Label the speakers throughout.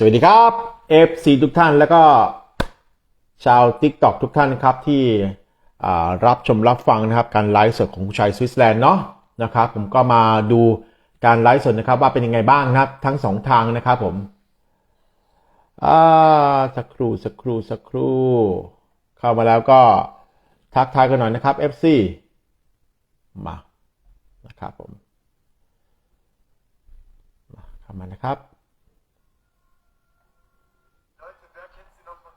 Speaker 1: สวัสดีครับ FC ทุกท่านแล้วก็ชาว TikTok ทุกท่านนะครับที่รับชมรับฟังนะครับการไลฟ์สดของคุณชายสวิตเซอร์แลนด์เนาะนะครับผมก็มาดูการไลฟ์สดนะครับว่าเป็นยังไงบ้างนะครับ ทั้งสองทางนะครับผมอ่าสักครู่สักครู่สักครู่ เข้ามาแล้วก็ทักทายกันหน่อยนะครับ FC มานะครับผมมาเข้ามานะครับ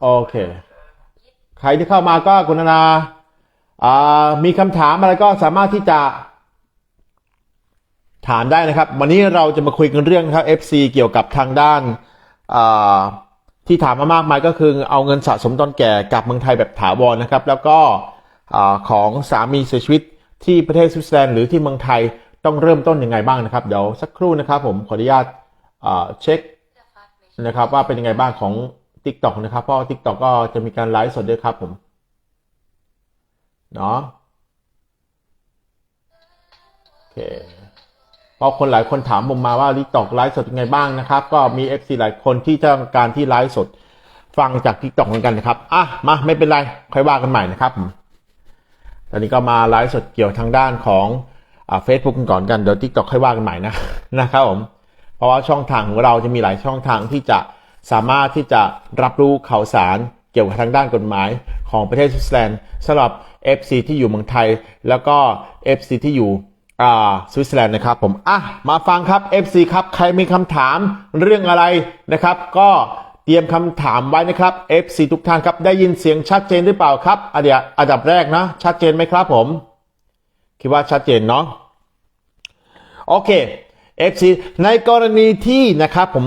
Speaker 1: โอเค ใครที่เข้ามาก็กุณาามีคำถามอะไรก็สามารถที่จะถามได้นะครับ วันนี้เราจะมาคุยกันเรื่องนะครับ FC เกี่ยวกับทางด้านาที่ถามมามากมายก็คือเอาเงินสะสมตอนแก่กลับเมืองไทยแบบถาวรนะครับ แล้วก็ของสามีเสียชีวิตที่ประเทศสวิตเซอร์แลนด์หรือที่เมืองไทยต้องเริ่มต้นยังไงบ้างนะครับ เดี๋ยวสักครู่นะครับผมขออนุญาตเช็คนะครับว่าเป็นยังไงบ้างของ TikTok นะครับเพราะ TikTok ก็จะมีการไลฟ์สดด้วยครับผมเนาะโอเคเพราะคนหลายคนถามผมมาว่า TikTok ไลฟ์สดยังไงบ้างนะครับ ก็มี FC หลายคนที่ต้องการที่ไลฟ์สดฟังจาก TikTok เหมือนกันนะครับอะมาไม่เป็นไรค่อยว่ากันใหม่นะครับตอนนี้ก็มาไลฟ์สดเกี่ยวทางด้านของเฟซบุ๊กกันก่อนกันเดี๋ยว TikTok ค่อยว่ากันใหม่นะนะครับผมเพราะว่าช่องทางของเราจะมีหลายช่องทางที่จะ สามารถที่จะรับรู้ข่าวสารเกี่ยวกับทางด้านกฎหมายของประเทศสวิตเซอร์แลนด์สำหรับ FC ที่อยู่เมืองไทย แล้วก็ FC ที่อยู่สวิตเซอร์แลนด์นะครับผมอะมาฟังครับ FC ครับ ใครมีคำถามเรื่องอะไรนะครับ ก็เตรียมคำถามไว้นะครับ FC ทุกท่านครับ ได้ยินเสียงชัดเจนหรือเปล่าครับอันเดียวอันดับแรกนะ ชัดเจนไหมครับผม คิดว่าชัดเจนเนาะโอเค FC ในกรณีที่นะครับผม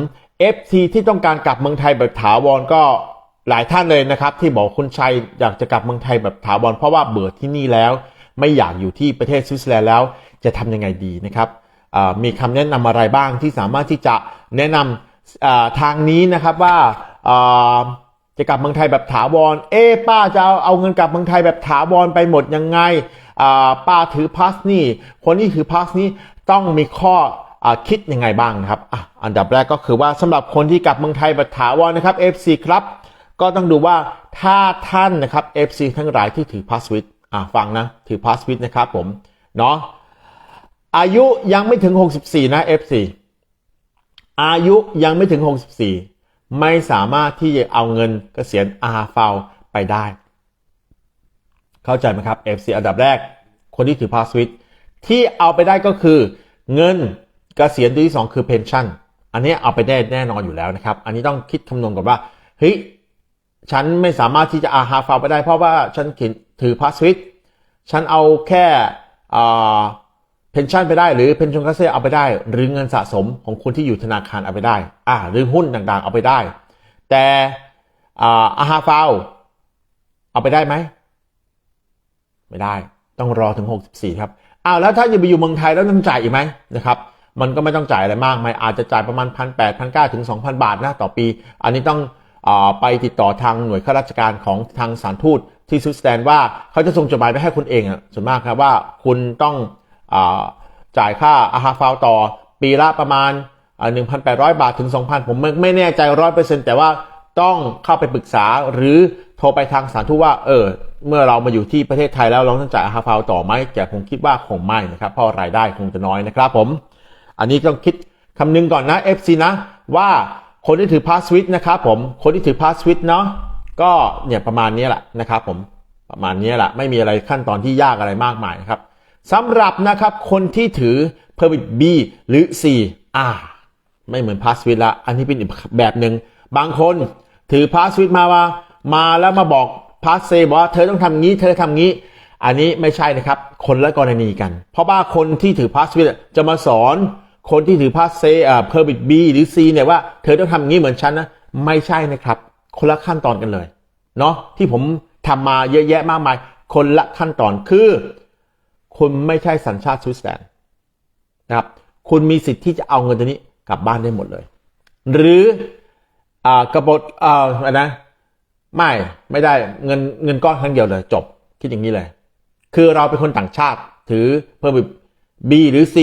Speaker 1: FC ที่ต้องการกลับเมืองไทยแบบถาวรก็หลายท่านเลยนะครับ ที่บอกคุณชัยอยากจะกลับเมืองไทยแบบถาวรเพราะว่าเบื่อที่นี่แล้ว ไม่อยากอยู่ที่ประเทศสวิตเซอร์แลนด์แล้วจะทำยังไงดีนะครับมีคำแนะนำอะไรบ้างที่สามารถที่จะแนะนำอ่าทางนี้นะครับว่าจะกลับเมืองไทยแบบถาวร เอ๊ป้าจะเอาเอาเงินกลับเมืองไทยแบบถาวรไปหมดยังไงป้าถือพาสนี่ คนที่ถือพาสนี้ต้องมีข้อ คิดยังไงบ้างนะครับออันดับแรกก็คือว่าสำหรับคนที่กลับเมืองไทยแบบถาวรนะครับ FC ครับ ก็ต้องดูว่าถ้าท่านนะครับ FC ทั้งหลายที่ถือพาสวิตฟังนะถือพาสวิตนะครับผมเนาะอายุยังไม่ถึง 64 นะ FC อายุยังไม่ถึง 64 ไม่สามารถที่จะเอาเงินเกษียณอาฟาวไปได้ เข้าใจไหมครับ FC อันดับแรก คนที่ถือพาสวิตที่เอาไปได้ก็คือเงิน กษียณที่สองคือเพนชั่น อันนี้เอาไปได้แน่นอนอยู่แล้วนะครับ อันนี้ต้องคิดคำนวณก่อนว่า เฮ้ย ฉันไม่สามารถที่จะอาฮาฟาวไปได้เพราะว่าฉันถือพาสวิตฉันเอาแค่เพนชั่นไปได้หรือเพนชั่นคาเซ่เอาไปได้ หรือเงินสะสมของคุณที่อยู่ธนาคารเอาไปได้อ่าหรือหุ้นต่างๆ เอาไปได้ แต่อาฮาฟาวเอาไปได้ไหม ไม่ได้ ต้องรอถึง 64 ครับอ้าวแล้วถ้าจะไปอยู่เมืองไทยแล้วต้องจ่ายอีกไหมนะครับ มันก็ไม่ต้องจ่ายอะไรมากมายอาจจะจ่ายประมาณ1 8 0 0 1 9 0 0ถึง2,000บาทนะต่อปี อันนี้ต้องอไปติดต่อทางหน่วยข้าราชการของทางสารทูตที่สวิตเซอร์แลนด์ว่าเขาจะส่งจดหมายไปให้คุณเองอะส่วนมากครับว่าคุณต้องอจ่ายค่าอาหารฟาวต่อปีละประมาณหนึ่งพันแปดร้อยบาทถึง 2,000 ผมไม่ไม่แน่ใจร้อยเปอร์เซ็นต์แต่ว่าต้องเข้าไปปรึกษาหรือโทรไปทางสารทูตว่าเออเมื่อเรามาอยู่ที่ประเทศไทยแล้วเราต้องจ่ายอาหารฟาวต่อไหมแต่ผมคิดว่าคงไม่นะครับเพราะรายได้คงจะน้อยนะครับผม อันนี้ต้องคิดคำนึงก่อนนะ FC นะ ว่าคนที่ถือพาสวิตนะครับผมคนที่ถือพาสวิตเนาะก็เนี่ยประมาณนี้แหละนะครับผมประมาณนี้แหละไม่มีอะไรขั้นตอนที่ยากอะไรมากมายครับสำหรับนะครับคนที่ถือ Permit B หรือ C อ่าไม่เหมือนพาสวิตละอันนี้เป็นอีกแบบหนึ่งบางคนถือพาสวิตมาว่ามาแล้วมาบอกพาสเซบอกว่าเธอต้องทำงี้ เธอทำงี้ อันนี้ไม่ใช่นะครับ คนละกรณีกัน เพราะว่าคนที่ถือพาสวิตจะมาสอน คนที่ถือพาสเซอ่าเพอร์บิทบีหรือ C เนี่ยว่าเธอต้องทำงี้เหมือนฉันนะ ไม่ใช่นะครับ คนละขั้นตอนกันเลยเนาะที่ผมทำมาเยอะแยะมากมาย คนละขั้นตอนคือ คุณไม่ใช่สัญชาติสวิตเซอร์แลนด์นะครับคุณมีสิทธิ์ที่จะเอาเงินตัวนี้กลับบ้านได้หมดเลย หรืออ่ากระบฏอ่านะไม่ไม่ได้เงินเงินก้อนครั้งเดียวเลย จบคิดอย่างนี้เลย คือเราเป็นคนต่างชาติถือเพิ่ม B หรือ C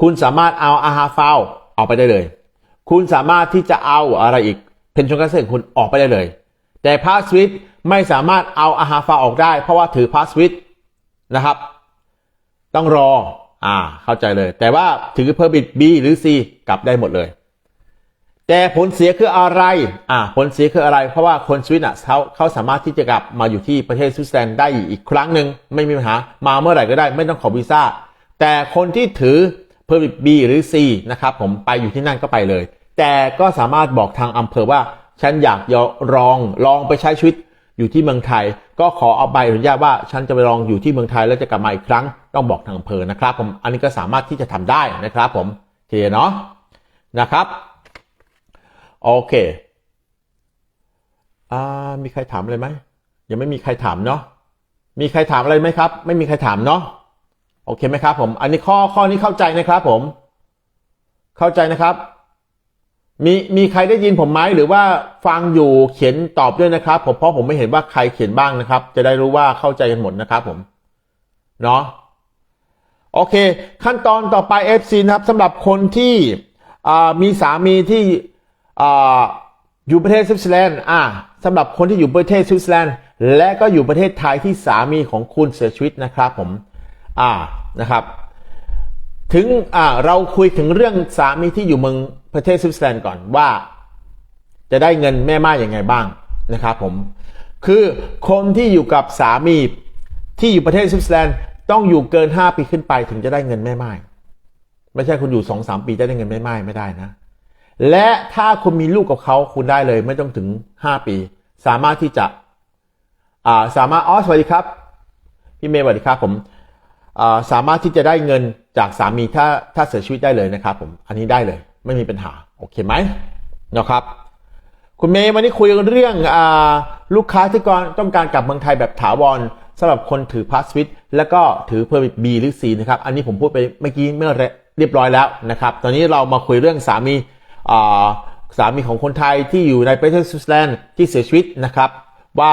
Speaker 1: คุณสามารถเอาอาฮาฟาวเอาไปได้เลย คุณสามารถที่จะเอาอะไรอีกเพนชั่นการเกษตรขอคุณออกไปได้เลย แต่พาสวิตไม่สามารถเอาอาหาฟาออกได้ เพราะว่าถือพาสวิตนะครับ ต้องรออ่าเข้าใจเลย แต่ว่าถือเพอร์บิด B หรือ C กลับได้หมดเลย แต่ผลเสียคืออะไรอ่าผลเสียคืออะไร เพราะว่าคนสวิตอะเขาเขาสามารถที่จะกลับมาอยู่ที่ประเทศสวิตเซอร์แลนด์ได้อีกครั้งหนึ่งไม่มีปัญหามาเมื่อไหร่ก็ได้ ไม่ต้องขอวีซ่าแต่คนที่ถือ เพอร์บิ B หรือ C นะครับผมไปอยู่ที่นั่นก็ไปเลย แต่ก็สามารถบอกทางอำเภอว่า ฉันอยากจะลองลองไปใช้ชีวิตอยู่ที่เมืองไทย ก็ขอเอาใบอนุญาตว่าฉันจะไปลองอยู่ที่เมืองไทยแล้วจะกลับมาอีกครั้งต้องบอกทางอำเภอนะครับผมอันนี้ก็สามารถที่จะทำได้นะครับผมเคลียร์เนาะนะครับโอเคอ่ามีใครถามอะไรไหมยังไม่มีใครถามเนาะมีใครถามอะไรไหมครับ ไม่มีใครถามเนาะ โอเคไหมครับผม อันนี้ข้อข้อนี้เข้าใจนะครับผม เข้าใจนะครับ มีมีใครได้ยินผมไหมหรือว่าฟังอยู่เขียนตอบด้วยนะครับ ผมเพราะผมไม่เห็นว่าใครเขียนบ้างนะครับ จะได้รู้ว่าเข้าใจกันหมดนะครับผม เนาะโอเค ขั้นตอนต่อไป FC นะครับสำหรับคนที่มีสามีที่อยู่ประเทศสวิตเซอร์แลนด์อ่าสำหรับคนที่อยู่ประเทศสวิตเซอร์แลนด์และก็อยู่ประเทศไทยที่สามีของคุณเสียชีวิตนะครับผม อ่านะครับ ถึงอ่าเราคุยถึงเรื่องสามีที่อยู่เมืองประเทศสวิตเซอร์แลนด์ก่อนว่า จะได้เงินแม่ไม้อย่างไงบ้างนะครับผมคือคนที่อยู่กับสามีที่อยู่ประเทศสวิตเซอร์แลนด์ต้องอยู่เกิน 5 ปีขึ้นไปถึงจะได้เงินแม่ไม้ไม่ใช่คุณอยู่2-3ปีจะได้เงินแม่ไม้ไม่ได้นะ และถ้าคุณมีลูกกับเขาคุณได้เลยไม่ต้องถึง 5 ปี สามารถที่จะอ่าสามารถอ๋อสวัสดีครับ พี่เมย์สวัสดีครับผม สามารถที่จะได้เงินจากสามีถ้าถ้าเสียชีวิตได้เลยนะครับผมอันนี้ได้เลยไม่มีปัญหาโอเคไหมนะครับคุณเมย์วันนี้คุยกันเรื่องอลูกค้าที่ก่อนต้องการกลับเมืองไทยแบบถาวรสำหรับคนถือพาสวิตแล้วก็ถือเพอร์มิท B หรือ C นะครับอันนี้ผมพูดไปเมื่อกี้เมื่อเรียบร้อยแล้วนะครับตอนนี้เรามาคุยเรื่องสามีสามีของคนไทยที่อยู่ในประเทศสวิตเซอร์แลนด์ที่เสียชีวิตนะครับว่า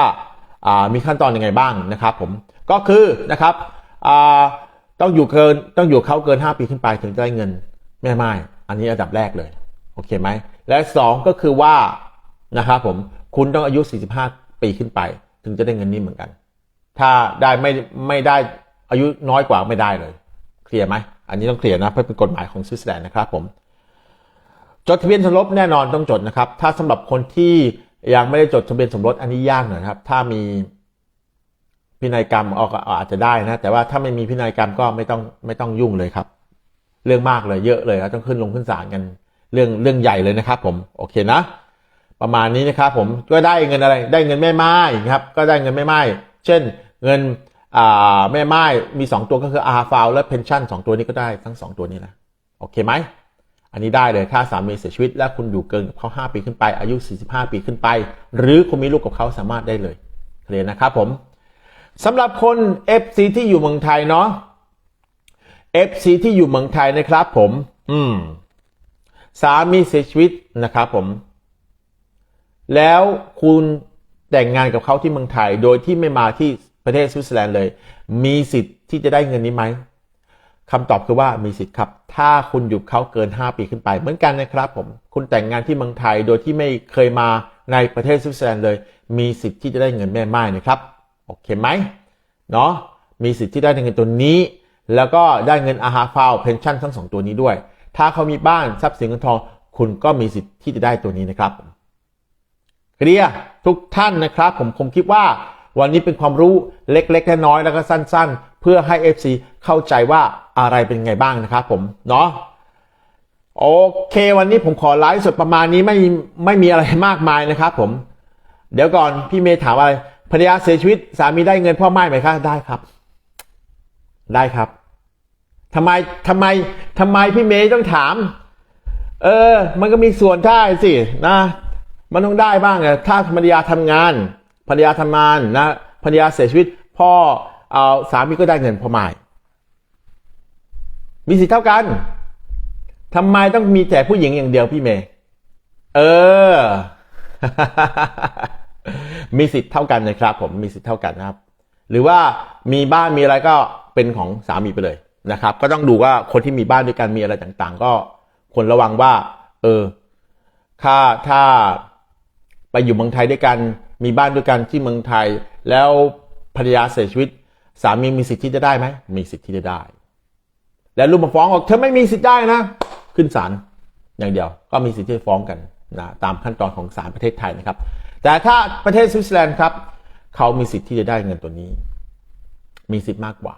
Speaker 1: มีขั้นตอนยังไงบ้างนะครับผมก็คือนะครับ ต้องอยู่เกินต้องอยู่เขาเกิน 5 ปีขึ้นไปถึงจะได้เงินแม่ไม้อันนี้อันดับแรกเลยโอเคไหมและ 2 ก็คือว่านะครับผมคุณต้องอายุ 45 ปีขึ้นไป ถึงจะได้เงินนี้เหมือนกัน ถ้าได้ไม่ไม่ได้อายุน้อยกว่าไม่ได้เลย เคลียร์ไหมอันนี้ต้องเคลียร์นะเพราะเป็นกฎหมายของสวิตเซอร์แลนด์นะครับผมจดทะเบียนสมรสแน่นอนต้องจดนะครับ ถ้าสำหรับคนที่ยังไม่ได้จดทะเบียนสมรสอันนี้ยากหน่อยครับ ถ้ามี พินัยกรรมออกอาจจะได้นะ แต่ว่าถ้าไม่มีพินัยกรรมก็ไม่ต้องไม่ต้องยุ่งเลยครับ เรื่องมากเลยเยอะเลยครับต้องขึ้นลงขึ้นศาลกันเรื่องเรื่องใหญ่เลยนะครับผมโอเคนะ ประมาณนี้นะครับผมก็ได้เงินอะไร ได้เงินแม่ไม้ครับ ก็ได้เงินแม่ไม้เช่นเงินอ่าแม่ไม้มี 2 ตัวก็คืออาฟาวและเพนชั่น2ตัวนี้ก็ได้ทั้ง 2 ตัวนี้นะโอเคไหมอันนี้ได้เลยถ้าสามีเสียชีวิต และคุณอยู่เกินกับเขา5ปีขึ้นไป อายุ 45 ปีขึ้นไป หรือคุณมีลูกกับเขาสามารถได้เลยเคลียร์นะครับผม สำหรับคน FC ที่อยู่เมืองไทยเนาะ FC ที่อยู่เมืองไทยนะครับผม อืม สามีเสียชีวิตนะครับผม แล้วคุณแต่งงานกับเขาที่เมืองไทย โดยที่ไม่มาที่ประเทศสวิตเซอร์แลนด์เลย มีสิทธิ์ที่จะได้เงินนี้ไหมคำตอบคือว่ามีสิทธิ์ครับ ถ้าคุณอยู่เขาเกิน 5 ปีขึ้นไปเหมือนกันนะครับผม คุณแต่งงานที่เมืองไทยโดยที่ไม่เคยมาในประเทศสวิตเซอร์แลนด์เลย มีสิทธิ์ที่จะได้เงินแม่ไม้นะครับ โอเคไหมเนาะมีสิทธิ์ที่ได้เงินตัวนี้ แล้วก็ได้เงินอาหาฟาวเพนชั่นทั้งสองตัวนี้ด้วย ถ้าเขามีบ้านทรัพย์สินเงินทอง คุณก็มีสิทธิ์ที่จะได้ตัวนี้นะครับเคลียร์ทุกท่านนะครับ ผมคงคิดว่าวันนี้เป็นความรู้เล็กๆน้อยๆแล้วก็สั้น ๆ เพื่อให้ FC เข้าใจว่าอะไรเป็นไงบ้างนะครับผมเนาะโอเค วันนี้ผมขอไลฟ์สดประมาณนี้ไม่ไม่มีอะไรมากมายนะครับผม เดี๋ยวก่อนพี่เมย์ถามอะไร ภรรยาเสียชีวิตสามีได้เงินพ่อไม้ไหมคะได้ครับ ได้ครับทำไมทำไมทำไมพี่เมย์ต้องถาม เออ มันก็มีส่วนได้สินะ มันต้องได้บ้างอะถ้าภรรยาทำงาน ภรรยาทำงานนะภรรยาเสียชีวิต พ่อเอาสามีก็ได้เงินพ่อไม้มีสิทธิ์เท่ากันทำไมต้องมีแต่ผู้หญิงอย่างเดียวพี่เมย์เออ มีสิทธิ์เท่ากันนะครับ ผมมีสิทธิ์เท่ากันนะครับ หรือว่ามีบ้านมีอะไรก็เป็นของสามีไปเลยนะครับ ก็ต้องดูว่าคนที่มีบ้านด้วยกันมีอะไรต่างๆ ก็ควรระวังว่า เออถ้าถ้าไปอยู่เมืองไทยด้วยกัน มีบ้านด้วยกันที่เมืองไทย แล้วภรรยาเสียชีวิต สามีมีสิทธิ์ที่จะได้ไหมมีสิทธิ์ที่จะได้ แล้วลูกมาฟ้องบอกเธอไม่มีสิทธิ์ได้นะขึ้นศาลอย่างเดียวก็มีสิทธิ์ที่จะฟ้องกันนะตามขั้นตอนของศาลประเทศไทยนะครับ แต่ถ้าประเทศสวิตเซอร์แลนด์ครับ เขามีสิทธิ์ที่จะได้เงินตัวนี้ มีสิทธิ์มากกว่า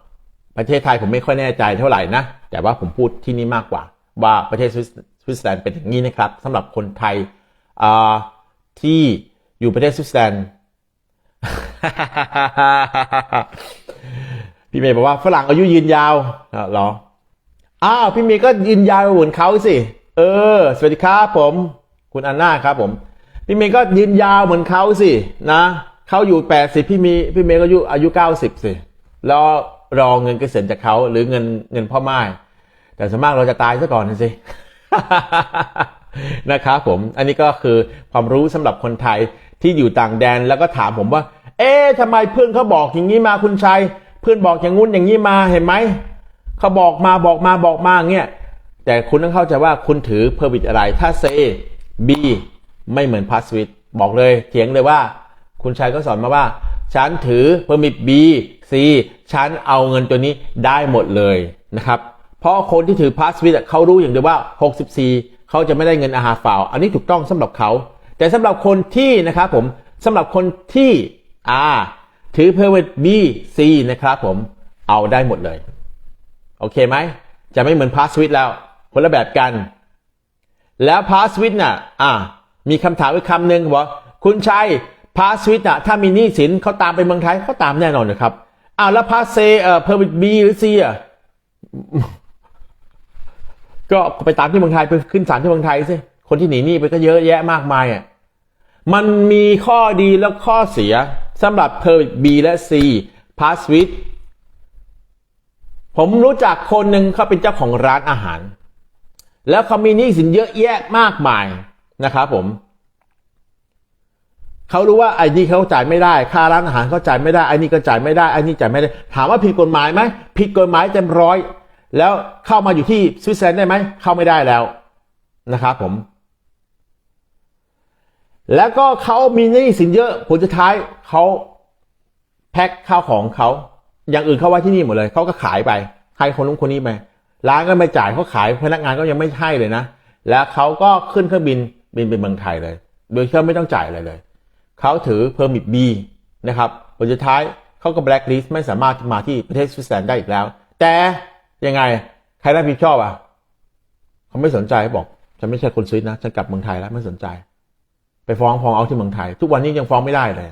Speaker 1: ประเทศไทยผมไม่ค่อยแน่ใจเท่าไหร่นะ แต่ว่าผมพูดที่นี่มากกว่า ว่าประเทศสวิตเซอร์แลนด์เป็นอย่างนี้นะครับสำหรับคนไทยที่อยู่ประเทศสวิตเซอร์แลนด์พี่เมย์บอกว่าฝรั่งอายุยืนยาวอะเหรอ อ้าวพี่เมย์ก็ยืนยาวเหมือนเขาสิ เออ สวัสดีครับผม คุณอันนาครับผม พี่เมย์ก็ยืนยาวเหมือนเขาสินะเขาอยู่แปดสิบพี่เมย์พี่เมย์ก็อายุอายุเก้าสิบสิแล้วรอเงินเกษียณจากเขาหรือเงินเงินพ่อไม้แต่ส่วนมากเราจะตายซะก่อนสินะครับผมอันนี้ก็คือความรู้สำหรับคนไทยที่อยู่ต่างแดนแล้วก็ถามผมว่า เอ๊ะทำไมเพื่อนเขาบอกอย่างนี้มาคุณชัย เพื่อนบอกอย่างงู้นอย่างนี้มาเห็นไหมเขาบอกมาบอกมาบอกมาเงี้ยแต่คุณต้องเข้าใจว่าคุณถือเพอร์มิตอะไรถ้า C B ไม่เหมือนพาสวิตบอกเลยเถียงเลยว่า คุณชัยก็สอนมาว่า ฉันถือเพอร์มิต B C ฉันเอาเงินตัวนี้ได้หมดเลยนะครับ เพราะคนที่ถือพาสวิตเขารู้อย่างเดียวว่า 64 เขาจะไม่ได้เงินอาหารฝ่าวอันนี้ถูกต้องสำหรับเขา แต่สำหรับคนที่นะครับผมสำหรับคนที่อ่าถือเพอร์มิต B C นะครับผมเอาได้หมดเลย โอเคไหม จะไม่เหมือนพาสวิตแล้วคนละแบบกัน แล้วพาสวิตน่ะอ่า มีคำถามอีกคำหนึ่งบอกคุณชัยพาสวิตน่ะถ้ามีหนี้สินเขาตามไปเมืองไทยเขาตามแน่นอนนะครับอ้าวแล้วพาเซเอ่อเพอร์มิตบีหรือซีอะก็ไปตามที่เมืองไทยไปขึ้นศาลที่เมืองไทยสิคนที่หนีหนี้ไปก็เยอะแยะมากมายอะมันมีข้อดีและข้อเสียสำหรับเพอร์มิต B และ C พาสวิตผมรู้จักคนหนึ่งเขาเป็นเจ้าของร้านอาหาร แล้วเขามีหนี้สินเยอะแยะมากมาย นะครับผมเขารู้ว่าไอ้นี่เขาจ่ายไม่ได้ ค่าร้านอาหารเขาจ่ายไม่ได้ไอ้นี่ก็จ่ายไม่ได้ไอ้นี่จ่ายไม่ได้ ถามว่าผิดกฎหมายไหมผิดกฎหมายเต็มร้อย แล้วเข้ามาอยู่ที่สวิตเซอร์แลนด์ได้ไหมเข้าไม่ได้แล้วนะครับผม แล้วก็เขามีหนี้สินเยอะผลสุดท้ายเขาแพ็คข้าวของเขาอย่างอื่นเขาไว้ที่นี่หมดเลยเขาก็ขายไปให้คนนู้นคนนี้ไปร้านก็ไม่จ่ายเขาขายพนักงานก็ยังไม่ให้เลยนะ แล้วเขาก็ขึ้นเครื่องบิน บินไปเมืองไทยเลย โดยที่าไม่ต้องจ่ายอะไรเลย เขาถือเพอร์มิทบีนะครับผลสุดท้ายเขาก็แบล็คลิสต์ไม่สามารถมาที่ประเทศสวิตเซอร์แลนด์ได้อีกแล้ว แต่ยังไง ใครรับผิดชอบอะ เขาไม่สนใจบอก ฉันไม่ใช่คนสวิตนะ ฉันกลับเมืองไทยแล้วไม่สนใจ ไปฟ้องฟ้องเอาที่เมืองไทย ทุกวันนี้ยังฟ้องไม่ได้เลย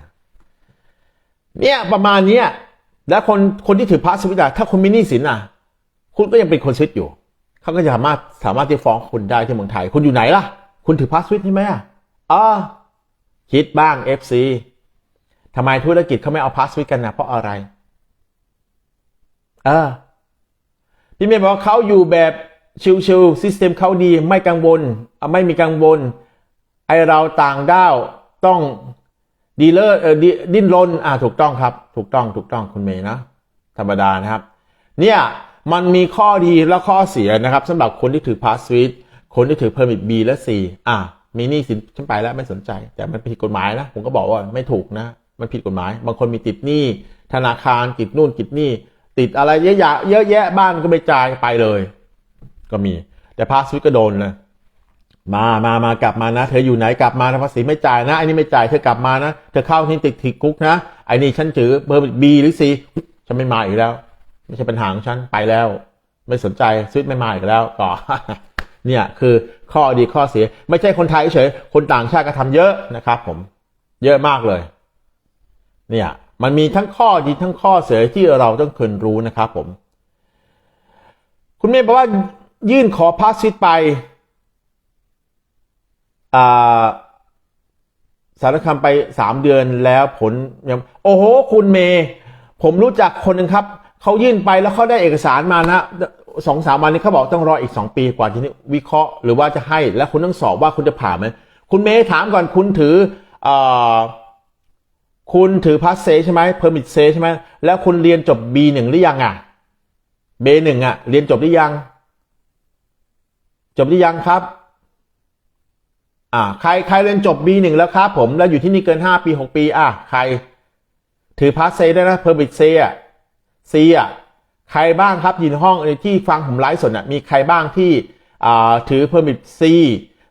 Speaker 1: เนี่ยประมาณเนี้ยแล้วคนคนที่ถือพาสวิตอะถ้าคุณมีหนี้สินอะ คุณก็ยังเป็นคนสวิตอยู่ เขาก็จะสามารถสามารถที่ฟ้องคุณได้ที่เมืองไทย คุณอยู่ไหนล่ะ คุณถือพาสวิตใช่ไหมอะอ่าคิดบ้าง FC ทำไมธุรกิจเขาไม่เอาพาสวิตกันนะเพราะอะไร เออ พี่เมย์บอกว่าเขาอยู่แบบชิลๆซิสเต็มเขาดีไม่กังวล ไม่มีกังวล ไอเราต่างด้าวต้องดีเลอร์ดิดิ้นรนอ่าถูกต้องครับ ถูกต้องถูกต้องคุณเมย์นะ ธรรมดานะครับ เนี่ยมันมีข้อดีและข้อเสียนะครับสำหรับคนที่ถือพาสวิต คนที่ถือเพอร์มิท B และ C อ่ามีหนี้สินฉันไปแล้วไม่สนใจ แต่มันผิดกฎหมายนะ ผมก็บอกว่าไม่ถูกนะ มันผิดกฎหมาย บางคนมีติดหนี้ธนาคารติดนู่นติดนี่ติดอะไรเยอะแยะเยอะแยะบ้านก็ไม่จ่ายไปเลย ก็มี แต่พาสวิตก็โดนนะมามามากลับมานะ เธออยู่ไหนกลับมานะภาษีไม่จ่ายนะไอ้นี่ไม่จ่ายเธอกลับมานะเธอเข้าที่ติดติดคุกนะไอ้นี่ฉันถือเบอร์บีหรือซีฉันไม่มาอีกแล้ว ไม่ใช่ปัญหาของฉันไปแล้ว ไม่สนใจซื้อไม่มาอีกแล้วก็ เนี่ยคือข้อดีข้อเสีย ไม่ใช่คนไทยเฉยคนต่างชาติก็ทำเยอะนะครับผมเยอะมากเลย เนี่ยมันมีทั้งข้อดีทั้งข้อเสียที่เราต้องควรรู้นะครับผม คุณเมย์บอกว่ายื่นขอพาสซิตไปอ่าสารคามไปสามเดือนแล้วผลยังโอ้โห คุณเมย์ผมรู้จักคนหนึ่งครับ เขายื่นไปแล้วเขาได้เอกสารมานะ สองสามวันนี้เขาบอกต้องรออีกสองปีกว่าที่นี้วิเคราะห์หรือว่าจะให้แล้วคุณต้องสอบว่าคุณจะผ่านไหมคุณเมย์ถามก่อนคุณถืออคุณถือพาสเซใช่ไหมเพอร์มิทเซใช่ไหมแล้วคุณเรียนจบ B หนึ่งหรือยังอะ B หนึ่งอะ เรียนจบหรือยัง จบหรือยังครับ อ่า ใครใครเรียนจบ B1 แล้วครับผมแล้วอยู่ที่นี่เกิน 5 ปี 6 ปี อะ ใคร ถือพาสเซได้นะเพอร์บิทเซอะซีอะ ใครบ้างครับยินห้องที่ฟังผมไลฟ์สดอะมีใครบ้างที่ถือเพอร์มิทซี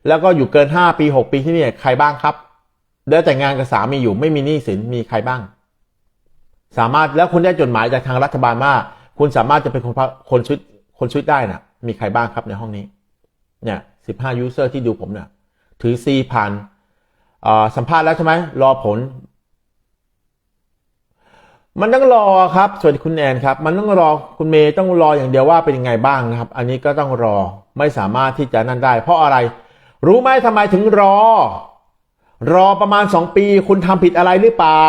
Speaker 1: แล้วก็อยู่เกิน 5 ปี 6 ปีที่นี่ใครบ้างครับ แล้วแต่งงานกับสามีอยู่ไม่มีหนี้สินมีใครบ้าง สามารถแล้วคุณได้จดหมายจากทางรัฐบาลว่าคุณสามารถจะเป็นคนคนชีวิตคนชีวิตได้นะมีใครบ้างครับในห้องนี้ เนี่ยสิบห้ายูเซอร์ที่ดูผมเนี่ยถือซีผ่านสัมภาษณ์แล้วใช่ไหมรอผล มันต้องรอครับสวัสดีคุณแอนครับ มันต้องรอคุณเมย์ต้องรออย่างเดียวว่าเป็นยังไงบ้างนะครับ อันนี้ก็ต้องรอไม่สามารถที่จะนั่นได้ เพราะอะไร รู้ไหมทำไมถึงรอ รอประมาณสองปี คุณทำผิดอะไรหรือเปล่า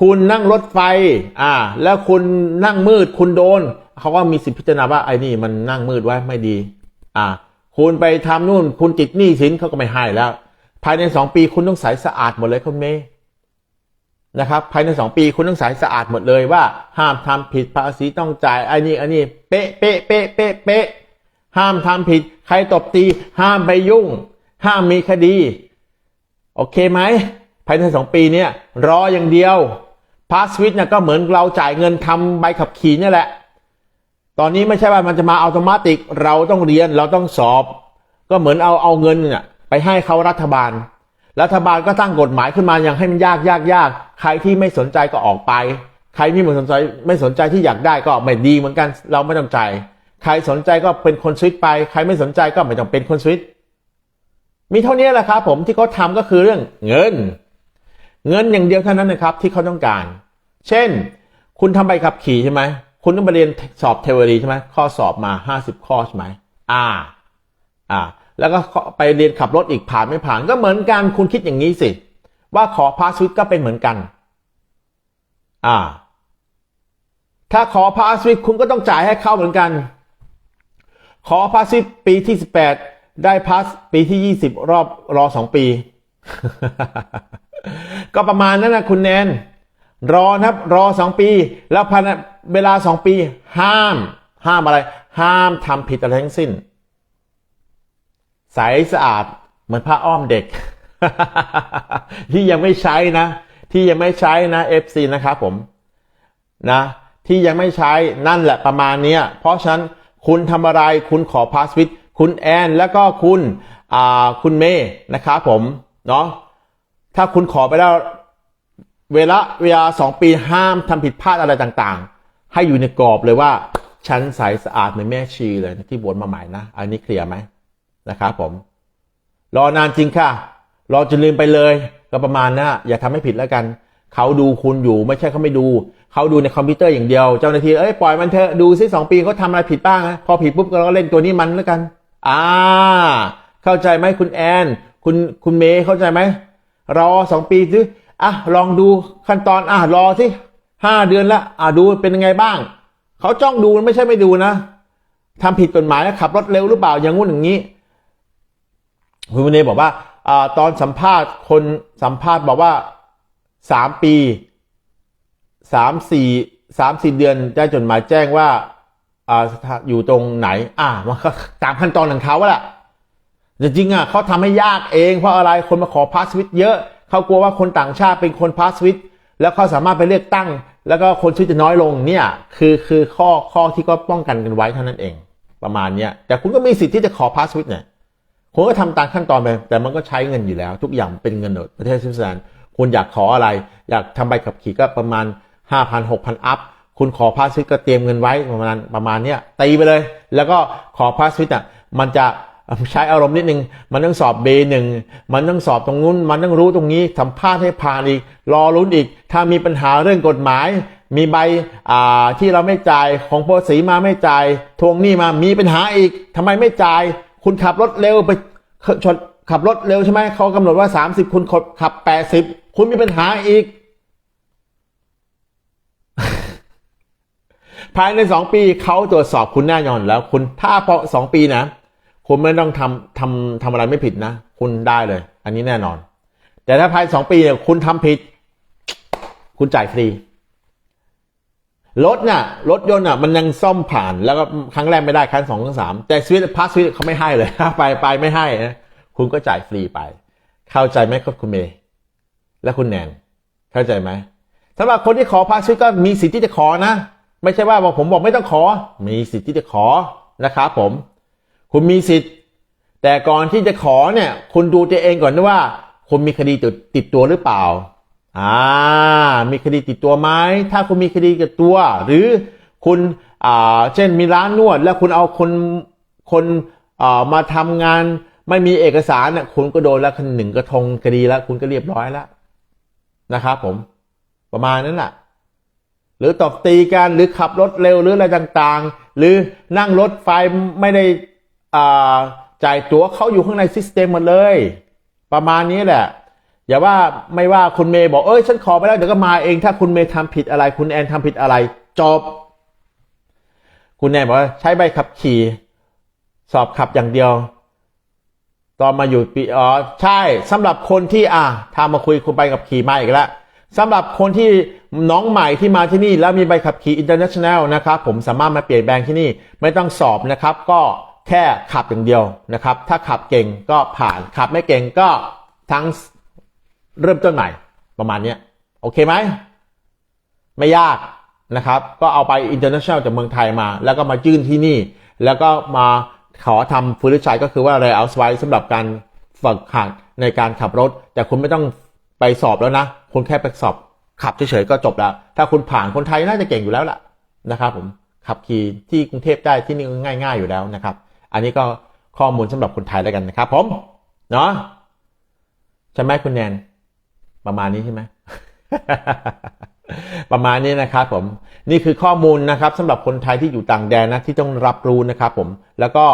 Speaker 1: คุณนั่งรถไฟ อ่า แล้วคุณนั่งมืดคุณโดนเขาก็มีสิทธิพิจารณาว่าไอ้นี่มันนั่งมืดไว้ไม่ดี อ่า คุณไปทำนู่น คุณติดหนี้สินเขาก็ไม่ให้แล้ว ภายในสองปีคุณต้องใสสะอาดหมดเลยคุณเมย์ นะครับภายในสองปีคุณต้องใสสะอาดหมดเลยว่า ห้ามทำผิดภาษีต้องจ่ายไอ้นี่อันนี้เป๊ะเป๊ะเป๊ะเป๊ะเป๊ะห้ามทำผิด ใครตบตี ห้ามไปยุ่ง ห้ามมีคดี โอเคไหมภายในสองปีเนี่ยรออย่างเดียวพาสวิตเนี่ยก็เหมือนเราจ่ายเงินทำใบขับขี่เนี่ยแหละ ตอนนี้ไม่ใช่ว่ามันจะมาอัตโนมัติเราต้องเรียนเราต้องสอบ ก็เหมือนเอาเอาเงินเนี่ยไปให้เขารัฐบาล รัฐบาลก็ตั้งกฎหมายขึ้นมาอย่างให้มันยากยากยากใครที่ไม่สนใจก็ออกไป ใครที่ไม่สนใจไม่สนใจที่อยากได้ก็ไม่ดีเหมือนกัน เราไม่ต้องใจใครสนใจก็เป็นคนสวิตไป ใครไม่สนใจก็ไม่ต้องเป็นคนสวิตมีเท่านี้แหละครับผมที่เขาทำก็คือเรื่องเงิน เงินอย่างเดียวเท่านั้นนะครับที่เขาต้องการ เช่น คุณทำใบขับขี่ใช่ไหมคุณต้องไปเรียนสอบเทอรีใช่ไหมข้อสอบมาห้าสิบข้อใช่ไหมอ่า อ่า แล้วก็ไปเรียนขับรถอีกผ่านไม่ผ่านก็เหมือนกันคุณคิดอย่างนี้สิ ว่าขอพาสวิตก็เป็นเหมือนกัน อ่า ถ้าขอพาสวิตคุณก็ต้องจ่ายให้เขาเหมือนกัน ขอพาสวิตปีที่สิบแปดได้พาสปีที่ยี่สิบรอบรอสองปี ก็ประมาณนั้นนะคุณแนนรอนะครับ รอสองปี แล้วภายในเวลาสองปี ห้าม ห้ามอะไร ห้ามทำผิดอะไรทั้งสิ้น ใสสะอาดเหมือนผ้าอ้อมเด็ก ที่ยังไม่ใช้นะ ที่ยังไม่ใช้นะ FC นะครับผมนะที่ยังไม่ใช้นั่นแหละประมาณนี้เพราะฉะนั้นคุณทำอะไรคุณขอพาสวิตคุณแอนแล้วก็คุณอ่าคุณเมย์นะครับผมเนาะถ้าคุณขอไปแล้วเวลาเวลาสองปีห้ามทำผิดพลาดอะไรต่างๆ ให้อยู่ในกรอบเลยว่า ฉันใสสะอาดเหมือนแม่ชีเลยที่บวชมาใหม่นะ อันนี้เคลียร์ไหม นะครับผม รอนานจริงค่ะ รอจนลืมไปเลย ก็ประมาณนะอย่าทำให้ผิดแล้วกันเขาดูคุณอยู่ไม่ใช่เขาไม่ดูเขาดูในคอมพิวเตอร์อย่างเดียว เจ้าหน้าที่เอ้ยปล่อยมันเถอะดูซิสองปีเขาทำอะไรผิดบ้างพอผิดปุ๊บก็เราก็เล่นตัวนี้มันแล้วกัน อ่า เข้าใจไหมคุณแอนคุณคุณเมย์เข้าใจไหมรอสองปีซิอะลองดูขั้นตอนอะรอสิห้าเดือนละอะดูเป็นยังไงบ้างเขาจ้องดูไม่ใช่ไม่ดูนะทำผิดกฎหมายขับรถเร็วหรือเปล่าอย่างงู้นอย่างนี้ คุณวันนี้บอกว่าอตอนสัมภาษณ์คนสัมภาษณ์บอกว่าสามปีสามสี่สามสี่เดือนได้จดหมายแจ้งว่าอาอยู่ตรงไหน อ่ามันก็ตามขั้นตอนของเขาแหละแต่จริงอะเขาทำให้ยากเองเพราะอะไรคนมาขอพาสวิตเยอะเขากลัวว่าคนต่างชาติเป็นคนพาสวิตแล้วเขาสามารถไปเลือกตั้ง แล้วก็คนชื่อจะน้อยลงเนี่ยคือคือข้อข้อที่ก็ป้องกันกันไว้เท่านั้นเอง ประมาณเนี้ยแต่คุณก็มีสิทธิ์ที่จะขอพาสวิตเนี่ย คุณก็ทำตามขั้นตอนไปแต่มันก็ใช้เงินอยู่แล้ว ทุกอย่างเป็นเงินหมดประเทศสวิตเซอร์แลนด์คุณอยากขออะไร อยากทำใบขับขี่ก็ประมาณ 5,000 6,000 อัพ คุณขอพาสวิตก็เตรียมเงินไว้ประมาณประมาณเนี้ยตีไปเลย แล้วก็ขอพาสวิตอะมันจะใช้อารมณ์นิดนึง มันต้องสอบเบหนึ่งมันต้องสอบตรงนู้น มันต้องรู้ตรงนี้สัมภาษณ์ให้ผ่านอีก รอลุ้นอีก ถ้ามีปัญหาเรื่องกฎหมาย มีใบอ่าที่เราไม่จ่าย ของภาษีมาไม่จ่าย ทวงหนี้มา มีปัญหาอีกทำไมไม่จ่าย คุณขับรถเร็วไปชนขับรถเร็วใช่ไหมเขากำหนดว่า30คุณขับ80คุณมีปัญหาอีก ภายใน2ปีเขาตรวจสอบคุณแน่นอนแล้ว คุณถ้าพอสองปีนะ คุณไม่ต้องทำทำทำอะไรไม่ผิดนะ คุณได้เลย อันนี้แน่นอน แต่ถ้าภายสองปีเนี่ยคุณทำผิด คุณจ่ายฟรี รถน่ะรถยนต์อะมันยังซ่อมผ่านแล้วก็ครั้งแรกไม่ได้ครั้งสองครั้งสามแต่สวิตพาสสวิตเขาไม่ให้เลยไปไปไม่ให้นะคุณก็จ่ายฟรีไป เข้าใจไหมครับคุณเมย์และคุณแนนเข้าใจไหมสำหรับคนที่ขอพาชีวิตก็มีสิทธิ์ที่จะขอนะ ไม่ใช่ว่าบอกผมบอกไม่ต้องขอ มีสิทธิ์ที่จะขอนะครับผม คุณมีสิทธิ์ แต่ก่อนที่จะขอเนี่ย คุณดูตัวเองก่อนนะว่า คุณมีคดีติดตัวหรือเปล่า อ่ามีคดีติดตัวไหมถ้าคุณมีคดีติดตัว หรือคุณอ่าเช่นมีร้านนวด แล้วคุณเอาคนคนอ่ามาทำงานไม่มีเอกสารเนี่ยคุณก็โดนแล้วหนึ่งกระทงคดีแล้ว คุณก็เรียบร้อยแล้วนะครับผมประมาณนั้นแหละหรือตบตีกันหรือขับรถเร็วหรืออะไรต่างๆ หรือนั่งรถไฟไม่ได้อ่าจ่ายตั๋วเขาอยู่ข้างในซิสเต็มหมดเลย ประมาณนี้แหละ อย่าว่าไม่ว่าคุณเมย์บอกเอ้ยฉันขอไปแล้วเดี๋ยวก็มาเองถ้าคุณเมย์ทำผิดอะไร คุณแอนทำผิดอะไร จบ คุณแอนบอกว่าใช้ใบขับขี่ สอบขับอย่างเดียว ตอนมาอยู่ปีอ๋อใช่สำหรับคนที่อะทามาคุยคุณใบขับขี่มาอีกแล้วสำหรับคนที่น้องใหม่ที่มาที่นี่ แล้วมีใบขับขี่ international นะครับผมสามารถมาเปลี่ยนแปลงที่นี่ ไม่ต้องสอบนะครับ ก็แค่ขับอย่างเดียวนะครับ ถ้าขับเก่งก็ผ่านขับไม่เก่งก็ทั้ง เริ่มต้นใหม่ประมาณนี้โอเคไหม ไม่ยากนะครับ ก็เอาไป international จากเมืองไทยมา แล้วก็มายื่นที่นี่ แล้วก็มาขอทำฟูลิชัยก็คือว่าอะไรเอาไว้สำหรับการฝึกหัดในการขับรถ แต่คุณไม่ต้องไปสอบแล้วนะ คุณแค่ไปสอบขับเฉยๆก็จบแล้ว ถ้าคุณผ่านคนไทยน่าจะเก่งอยู่แล้วล่ะนะครับผมขับขี่ที่กรุงเทพได้ที่นี่ง่าย ๆอยู่แล้วนะครับ อันนี้ก็ข้อมูลสำหรับคนไทยแล้วกันนะครับผมเนาะใช่ไหมคุณแนน ประมาณนี้ใช่ไหมประมาณนี้นะครับผมนี่คือข้อมูลนะครับสำหรับคนไทยที่อยู่ต่างแดนนะที่ต้องรับรู้นะครับผมแล้วก็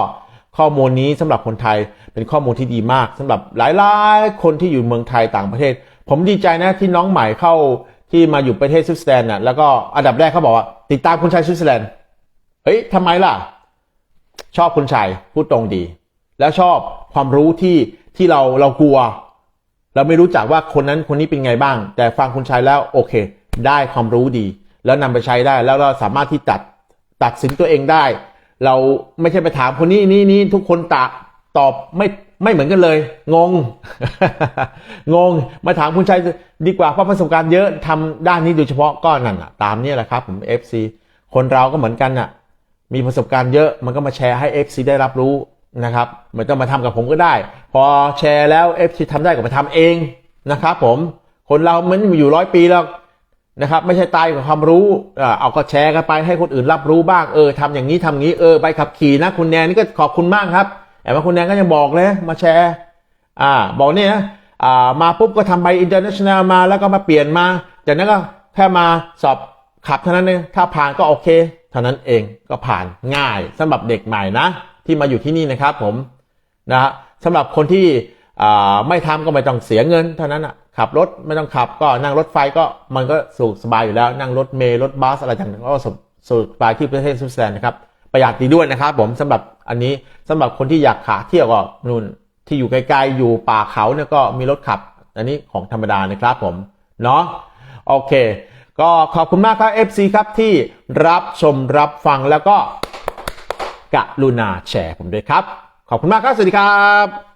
Speaker 1: ข้อมูลนี้สำหรับคนไทยเป็นข้อมูลที่ดีมากสำหรับหลายๆ คนที่อยู่เมืองไทยต่างประเทศ ผมดีใจนะที่น้องใหม่เข้าที่มาอยู่ประเทศสวิตเซอร์แลนด์น่ะแล้วก็อันดับแรกเขาบอกว่าติดตามคุณชายสวิตเซอร์แลนด์เฮ้ยทำไมล่ะ ชอบคุณชายพูดตรงดี แล้วชอบความรู้ที่ที่เราเรากลัว เราไม่รู้จักว่าคนนั้นคนนี้เป็นไงบ้าง แต่ฟังคุณชัยแล้วโอเค ได้ความรู้ดี แล้วนำไปใช้ได้แล้วเราสามารถที่ตัดตัดสินตัวเองได้ เราไม่ใช่ไปถามคนนี้นี่นี่ทุกคนตะตอบไม่ไม่เหมือนกันเลย งง งง มาถามคุณชัยดีกว่าเพราะประสบการณ์เยอะทำด้านนี้โดยเฉพาะก็นั่นน่ะ ตามนี้แหละครับผม FC คนเราก็เหมือนกันน่ะ มีประสบการณ์เยอะมันก็มาแชร์ให้ FC ได้รับรู้ นะครับไม่ต้องมาทำกับผมก็ได้ พอแชร์แล้ว FC ทำได้ก็มาทำเองนะครับผมคนเรามันไม่อยู่ร้อยปีแล้วนะครับไม่ใช่ตายกับความรู้เอาก็แชร์กันไปให้คนอื่นรับรู้บ้างเออทำอย่างนี้ทำงี้เออใบขับขี่นะคุณแนนนี่ก็ขอบคุณมากครับแต่ว่าคุณแนนก็ยังบอกเลยมาแชร์อ่าบอกเนี่ยอ่ามาปุ๊บก็ทำใบ international มาแล้วก็มาเปลี่ยนมาจากนั้นก็แค่มาสอบขับเท่านั้นเองถ้าผ่านก็โอเค เท่านั้นเองก็ผ่านง่ายสำหรับเด็กใหม่นะ ที่มาอยู่ที่นี่นะครับผมนะฮะสำหรับคนที่ไม่ทำก็ไม่ต้องเสียเงินเท่านั้นอะขับรถไม่ต้องขับก็นั่งรถไฟก็มันก็สะดวกสบายอยู่แล้วนั่งรถเมล์รถบัสอะไรต่างๆก็สะสะดวกสบายที่ประเทศสวิตเซอร์แลนด์นะครับประหยัดดีด้วยนะครับผมสำหรับอันนี้สำหรับคนที่อยากขาเที่ยวก็นู่นที่อยู่ไกลๆอยู่ป่าเขาเนี่ยก็มีรถขับ อันนี้ของธรรมดานะครับผมเนาะโอเค ก็ขอบคุณมากครับ FC ครับที่รับชมรับฟังแล้วก็ กรุณาแชร์ผมด้วยครับ ขอบคุณมากครับ สวัสดีครับ